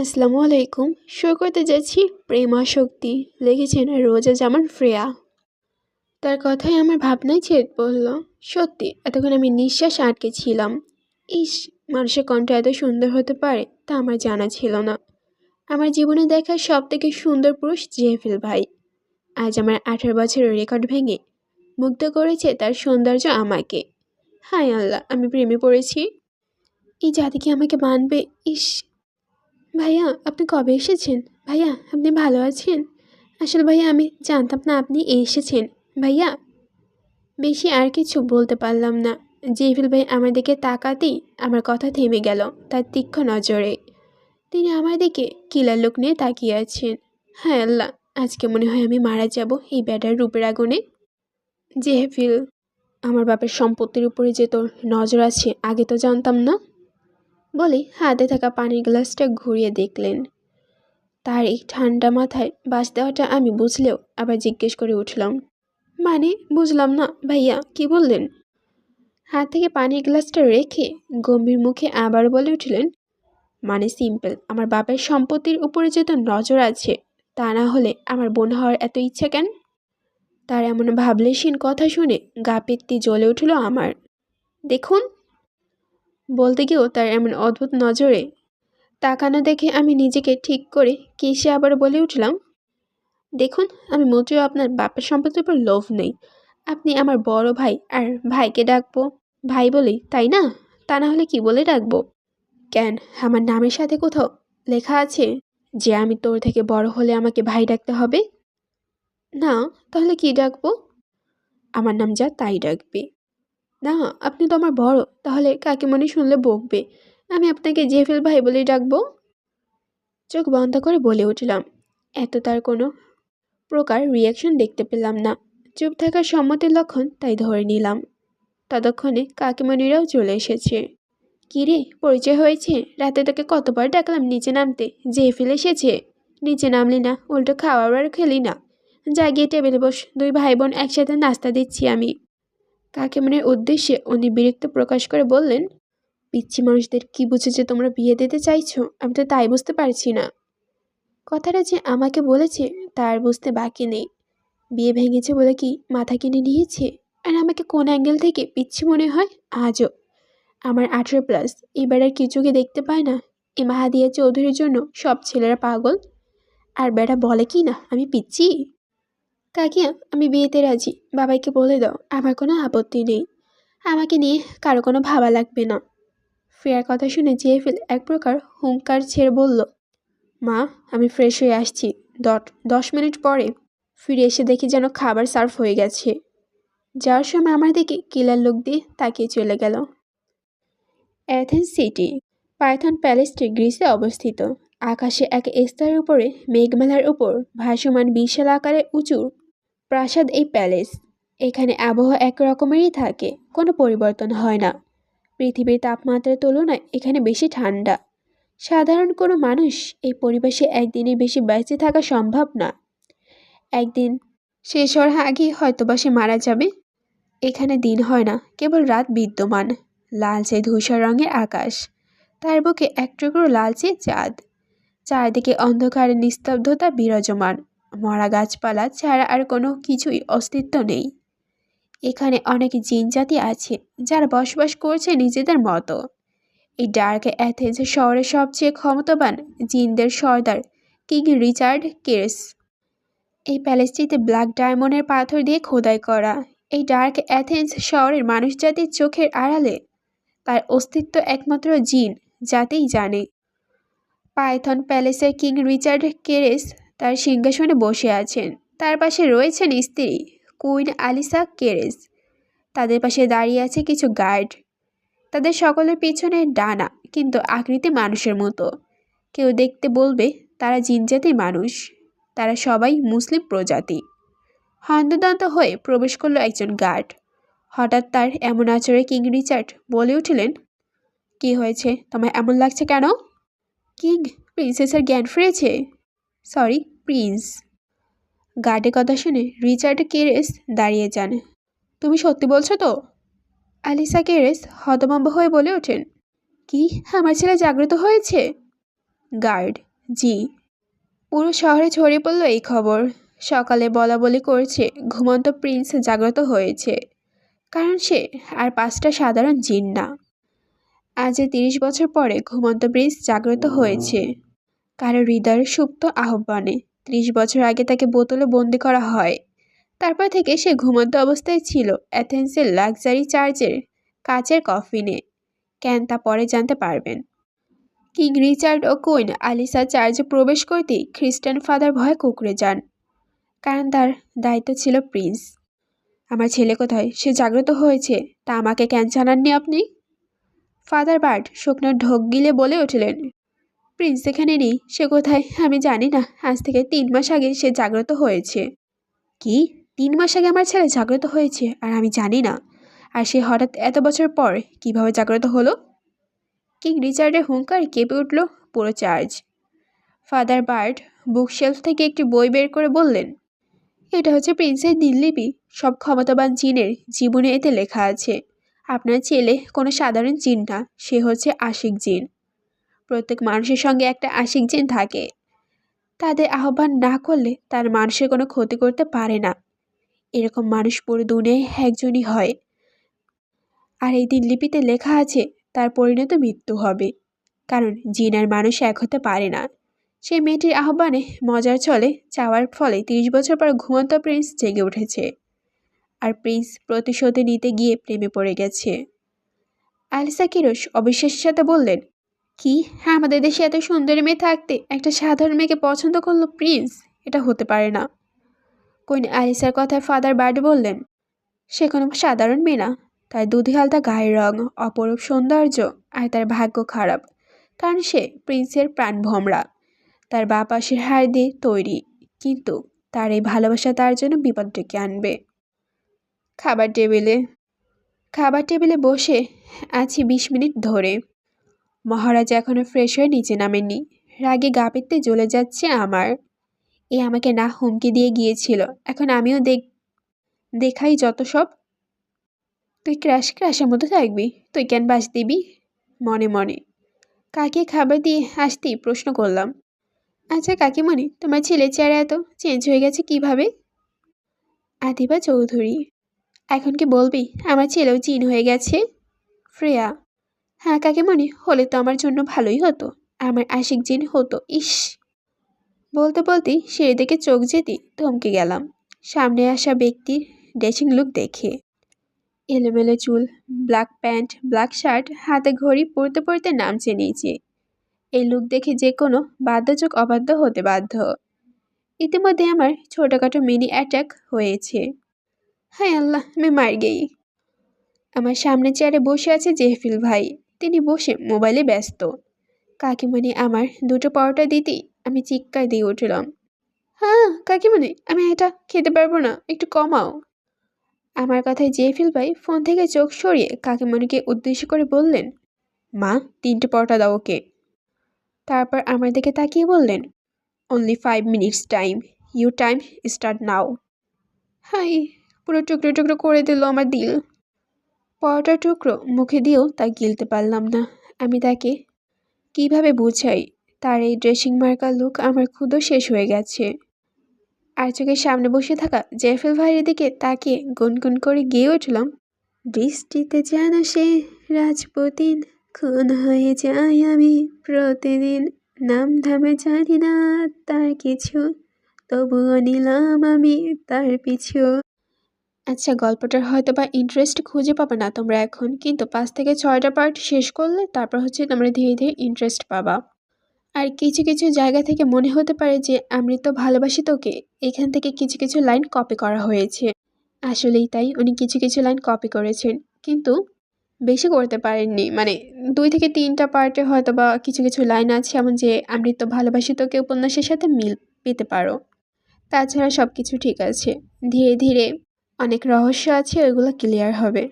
আসসালামু আলাইকুম। শুরু করতে যাচ্ছি প্রেমাশক্তি লিখেছেন রোজা জামান ফ্রেয়া। তার কথাই আমার ভাবনায় ছেদ পড়ল। সত্যি, এতক্ষণ আমি নিঃশ্বাস আটকে ছিলাম। ইস, মানুষের কণ্ঠ এত সুন্দর হতে পারে তা আমার জানা ছিল না। আমার জীবনে দেখা সব থেকে সুন্দর পুরুষ জেফিল ভাই। আজ আমার আঠারো বছরের রেকর্ড ভেঙে মুগ্ধ করেছে তার সৌন্দর্য আমাকে। হায় আল্লাহ, আমি প্রেমে পড়েছি। এই জাতি কি আমাকে মানবে? ইস ভাইয়া, আপনি কবে এসেছেন? ভাইয়া, আপনি ভালো আছেন? আসলে ভাইয়া, আমি জানতাম না আপনি এসেছেন। ভাইয়া, বেশি আর কিছু বলতে পারলাম না। জেফিল ভাই আমার দিকে তাকাতেই আমার কথা থেমে গেল তার তীক্ষ্ণ নজরে। তিনি আমার দিকে কিলার লোক নিয়ে তাকিয়ে আছেন। হ্যাঁ আল্লাহ, আজকে মনে হয় আমি মারা যাব এই ব্যাটার রূপের আগুনে। জেফিল আমার বাপের সম্পত্তির উপরে যে তোর নজর আছে, আগে তো জানতাম না। বলে হাতে থাকা পানির গ্লাসটা ঘুরিয়ে দেখলেন। তার এই ঠান্ডা মাথায় বাস দেওয়াটা আমি বুঝলেও আবার জিজ্ঞেস করে উঠলাম মানে বুঝলাম না ভাইয়া, কি বললেন? হাত থেকে পানির গ্লাসটা রেখে গম্ভীর মুখে আবার বলে উঠলেন মানে সিম্পল, আমার বাপের সম্পত্তির উপরে যে তো নজর আছে, তা না হলে আমার বোন হওয়ার এত ইচ্ছা কেন? তার এমন ভাবলেশীন কথা শুনে গা পেত্তি জ্বলে উঠল আমার। দেখুন বলতে গিয়েও তার এমন অদ্ভুত নজরে তাকানো দেখে আমি নিজেকে ঠিক করে কেসে আবার বলে উঠলাম, দেখুন, আমি মোটেও আপনার বাপের সম্পত্তির উপর লোভ নেই। আপনি আমার বড় ভাই আর ভাইকে ডাকবো। ভাই বলেই তাই না? তা না হলে কি বলে ডাকবো? কেন? আমার নামের সাথে কোথাও লেখা আছে যে আমি তোর থেকে বড় হলে আমাকে ভাই ডাকতে হবে? না, তাহলে কি ডাকবো? আমার নাম যা তাই ডাকবে। না, আপনি তো আমার বড়, তাহলে কাকিমণি শুনলে বকবে। আমি আপনাকে জেফেল ভাই বলেই ডাকবো। চোখ বন্ধ করে বলে উঠলাম। এত তার কোনো প্রকার রিয়াকশন দেখতে পেলাম না। চুপ থাকার সম্মতির লক্ষণ তাই ধরে নিলাম। ততক্ষণে কাকিমণিরাও চলে এসেছে। কী রে, পরিচয় হয়েছে? রাতে তোকে কতবার ডাকলাম নিচে নামতে? জেফিল এসেছে? নিচে নামলি না, উল্টো খাওয়ার আর খেলি না। যা গিয়ে টেবিলে বস, দুই ভাই বোন একসাথে নাস্তা দিচ্ছি আমি। কাকিমনের উদ্দেশ্যে উনি বিরক্ত প্রকাশ করে বললেন পিচ্ছি মানুষদের কি বুঝে যে তোমরা বিয়ে দিতে চাইছো? আমি তো তাই বুঝতে পারছি না। কথাটা যে আমাকে বলেছে, তার বুঝতে বাকি নেই। বিয়ে ভেঙেছে বলে কি মাথা কিনে নিয়েছে? আর আমাকে কোন অ্যাঙ্গেল থেকে পিচ্ছি মনে হয়? আজও। আমার আঠেরো প্লাস, এবার আর কিছুকে দেখতে পায় না? এ মাহাদিয়া চৌধুরীর জন্য সব ছেলেরা পাগল? আর বেটা বলে কি না, আমি পিচ্ছি কাকিয়া, আমি বিয়েতে রাজি। বাবাইকে বলে দাও, আমার কোনো আপত্তি নেই। আমাকে নিয়ে কারও কোনো ভাবা লাগবে না। ফেয়ার কথা শুনে জেফিল এক প্রকার হুঙ্কার ছেড়ে বলল, মা, আমি ফ্রেশ হয়ে আসছি। দট দশ মিনিট পরে ফিরে এসে দেখি যেন খাবার সার্ভ হয়ে গেছে। যাওয়ার সময় আমার দিকে কিলার লোক দিয়ে তাকিয়ে চলে গেল। অ্যাথেন্স সিটি, পাইথন প্যালেসটি গ্রিসে অবস্থিত। আকাশে এক স্তরের উপরে মেঘমেলার উপর ভাসমান বিশাল আকারে উঁচু প্রাসাদ এই প্যালেস। এখানে আবহাওয়া এক রকমেরই থাকে, কোনো পরিবর্তন হয় না। পৃথিবীর তাপমাত্রার তুলনায় এখানে বেশি ঠান্ডা। সাধারণ কোনো মানুষ এই পরিবেশে একদিনের বেশি বেঁচে থাকা সম্ভব না। একদিন শেষ হওয়ার আগে হয়তো বা সে মারা যাবে। এখানে দিন হয় না, কেবল রাত বিদ্যমান। লালচে ধূসর রঙের আকাশ, তার বুকে এক টুকরো লালচে চাঁদ। চারদিকে অন্ধকারের নিস্তব্ধতা বিরাজমান। মরা গাছপালা ছাড়া আর কোনো কিছুই অস্তিত্ব নেই। এখানে অনেক জিন জাতি আছে, যারা বসবাস করছে নিজেদের মতো। এই ডার্ক অ্যাথেন্স শহরের সবচেয়ে ক্ষমতাবান জিনদের সর্দার কিং রিচার্ড কেরস এই প্যালেসটিতে ব্ল্যাক ডায়মন্ডের পাথর দিয়ে খোদাই করা। এই ডার্ক অ্যাথেন্স শহরের মানুষ জাতির চোখের আড়ালে। তার অস্তিত্ব একমাত্র জিন জাতেই জানে। পাইথন প্যালেসের কিং রিচার্ড কেরেস তার সিংহাসনে বসে আছেন। তার পাশে রয়েছেন স্ত্রী, কুইন আলিসা কেরেস তাদের পাশে দাঁড়িয়ে আছে কিছু গার্ড। তাদের সকলের পিছনে ডানা, কিন্তু আকৃতি মানুষের মতো। কেউ দেখতে বলবে, তারা জিনজাতির মানুষ। তারা সবাই মুসলিম প্রজাতি। হন্তদন্ত হয়ে প্রবেশ করল একজন গার্ড। হঠাৎ তার এমন আচরে কিং রিচার্ড বলে উঠলেন, কি হয়েছে? তোমায় এমন লাগছে কেন? কিং, প্রিন্সেসের জ্ঞান ফিরেছে। Sorry prince. গার্ডের কথা শুনে রিচার্ড কেরেস দাঁড়িয়ে যান। তুমি সত্যি বলছো তো? আলিসা কেরেস হতভম্ব হয়ে বলে ওঠেন। কি? আমার ছেলে জাগ্রত হয়েছে? গার্ড, জি। পুরো শহরে ছড়িয়ে পড়ল এই খবর। সকালে বলা বলি করছে, ঘুমন্ত প্রিন্স জাগ্রত হয়েছে। কারণ সে আর পাঁচটা সাধারণ জিন না। আজ তিরিশ বছর পরে ঘুমন্ত প্রিন্স জাগ্রত হয়েছে, কারও হৃদয়ের সুপ্ত আহ্বানে। ত্রিশ বছর আগে তাকে বোতলে বন্দি করা হয়। তারপর থেকে সে ঘুমন্ত অবস্থায় ছিল অ্যাথেন্সের লাক্সারি চার্চের কাচের কফিনে। কেন তা পরে জানতে পারবেন। কিং রিচার্ড ও কুইন আলিসা চার্চে প্রবেশ করতেই খ্রিস্টান ফাদার ভয় কুকড়ে যান, কারণ তার দায়িত্ব ছিল প্রিন্স। আমার ছেলে কোথায়? সে জাগ্রত হয়েছে। তা আমাকে কেন জানাননি আপনি? ফাদার বার্ড শুকনো ঢোক গিলে বলে উঠলেন প্রিন্স এখানে নেই, সে কোথায়? আমি জানি না। আজ থেকে তিন মাস আগে সে জাগ্রত হয়েছে। কি? তিন মাস আগে আমার ছেলে জাগ্রত হয়েছে? আর আমি জানি না। আর সে হঠাৎ এত বছর পর কীভাবে জাগ্রত হলো? কিং রিচার্ডের হুঙ্কার কেঁপে উঠল পুরো চার্জ ফাদার বার্ড বুকশেলফ থেকে একটি বই বের করে বললেন, এটা হচ্ছে প্রিন্সের দিল্লিপি সব ক্ষমতাবান জিনের জীবনে এতে লেখা আছে। আপনার ছেলে কোনো সাধারণ জিন না, সে হচ্ছে আশিক জিন। প্রত্যেক মানুষের সঙ্গে একটা আশিক জিন থাকে। তাদের আহ্বান না করলে তার মানুষের কোনো ক্ষতি করতে পারে না। এরকম মানুষ পুরো দুনিয়ায় একজনই হয়। আর এই দিনলিপিতে লেখা আছে, তার পরিণত মৃত্যু হবে। কারণ জিন আর মানুষ এক হতে পারে না। সে মেয়েটির আহ্বানে মজার চলে চাওয়ার ফলে তিরিশ বছর পর ঘুমন্ত প্রিন্স জেগে উঠেছে। আর প্রিন্স প্রতিশোধে নিতে গিয়ে প্রেমে পড়ে গেছে। আলিসা কিরোশ অবিশ্বাসের সাথে বললেন কি? হ্যাঁ আমাদের দেশে এত সুন্দরী মেয়ে থাকতে একটা সাধারণ মেয়েকে পছন্দ করল প্রিন্স, এটা হতে পারে না। কোন আলিসার কথায় ফাদার বার্ড বললেন, সে কোনো সাধারণ মেয়ে না। তার দুধি হালতা গায়ের রং, অপরূপ সৌন্দর্য আর তার ভাগ্য খারাপ। কারণ সে প্রিন্সের প্রাণ ভমরা। তার বা পাশের হাড় দিয়ে তৈরি। কিন্তু তার এই ভালোবাসা তার জন্য বিপদ ডেকে আনবে। খাবার টেবিলে খাবার টেবিলে বসে আছি বিশ মিনিট ধরে। মহারাজ এখনও ফ্রেশ হয়ে নিচে নামেননি। রাগে গা পেতে জ্বলে যাচ্ছে আমার। এ আমাকে না হুমকি দিয়ে গিয়েছিল। এখন আমিও দেখ দেখাই যত সব। তুই ক্র্যাশ ক্রাশের মতো থাকবি। তুই কেন বাস দিবি? মনে মনে। কাকে খাবার দিয়ে আসতেই প্রশ্ন করলাম। আচ্ছা কাকিমণি, তোমার ছেলের চেহারা এত চেঞ্জ হয়ে গেছে কীভাবে? আদিবা চৌধুরী। এখন কি বলবি? আমার ছেলেও চিন হয়ে গেছে। ফ্রেয়া। হ্যাঁ কাকিমণি, হলে তো আমার জন্য ভালোই হতো। আমার আশিক জিন হতো, ইস। বলতে বলতেই সেই দিকে চোখ যেতে থমকে গেলাম। সামনে আসা ব্যক্তির ড্রেসিং লুক দেখে। এলোমেলো চুল, ব্ল্যাক প্যান্ট, ব্ল্যাক শার্ট, হাতে ঘড়ি পরতে পরতে নামছে নিচে। এই লুক দেখে যে কোনো বাধ্যচোখ অবাধ্য হতে বাধ্য। ইতিমধ্যে আমার ছোটোখাটো মিনি অ্যাটাক হয়েছে। হ্যাঁ আল্লাহ, আমি মার গেই। আমার সামনে চেয়ারে বসে আছে জেহফিল ভাই। তিনি বসে মোবাইলে ব্যস্ত। কাকিমণি, আমার দুটো পরোটা দিতেই আমি চিৎকার দিয়ে উঠলাম। হ্যাঁ কাকিমণি, আমি এটা খেতে পারব না, একটু কমাও। আমার কথায় জেফিল ভাই ফোন থেকে চোখ সরিয়ে কাকিমণিকে উদ্দেশ্য করে বললেন, মা, তিনটে পরোটা দাও ওকে। তারপর আমার দিকে তাকিয়ে বললেন only five minutes time you time start now high, পুরো টুকরো টুকরো করে দিল আমার দিল। পরোটার টুকরো মুখে দিয়েও তা গিলতে পারলাম না। আমি তাকে, কীভাবে বুঝাই? তার এই ড্রেসিং মার্কার লুক আমার ক্ষুদো শেষ হয়ে গেছে। আর চোখের সামনে বসে থাকা জেফেল ভাইয়ের দিকে তাকে গুনগুন করে গিয়ে উঠলাম, বৃষ্টিতে যেন সে রাজপুতিন, খুন হয়ে যাই আমি প্রতিদিন। নাম ধামে জানি না তার কিছু, তবুও নিলাম আমি তার পিছু। আচ্ছা গল্পটার হয়তো বা ইন্টারেস্ট খুঁজে পাবে না তোমরা এখন, কিন্তু পাঁচ থেকে ছয়টা পার্ট শেষ করলে তারপর হচ্ছে তোমরা ধীরে ধীরে ইন্টারেস্ট পাবা। আর কিছু কিছু জায়গা থেকে মনে হতে পারে যে, আমি তো ভালোবাসি তোকে। এখান থেকে কিছু কিছু লাইন কপি করা হয়েছে। আসলেই তাই, উনি কিছু কিছু লাইন কপি করেছেন, কিন্তু বেশি করতে পারেননি। মানে দুই থেকে তিনটা পার্টে হয়তো বা কিছু কিছু লাইন আছে এমন যে, আমি তো ভালোবাসি তোকে উপন্যাসের সাথে মিল পেতে পারো। তাছাড়া সব কিছু ঠিক আছে। ধীরে ধীরে অনেক রহস্য আছে ওইগুলো ক্লিয়ার হবে।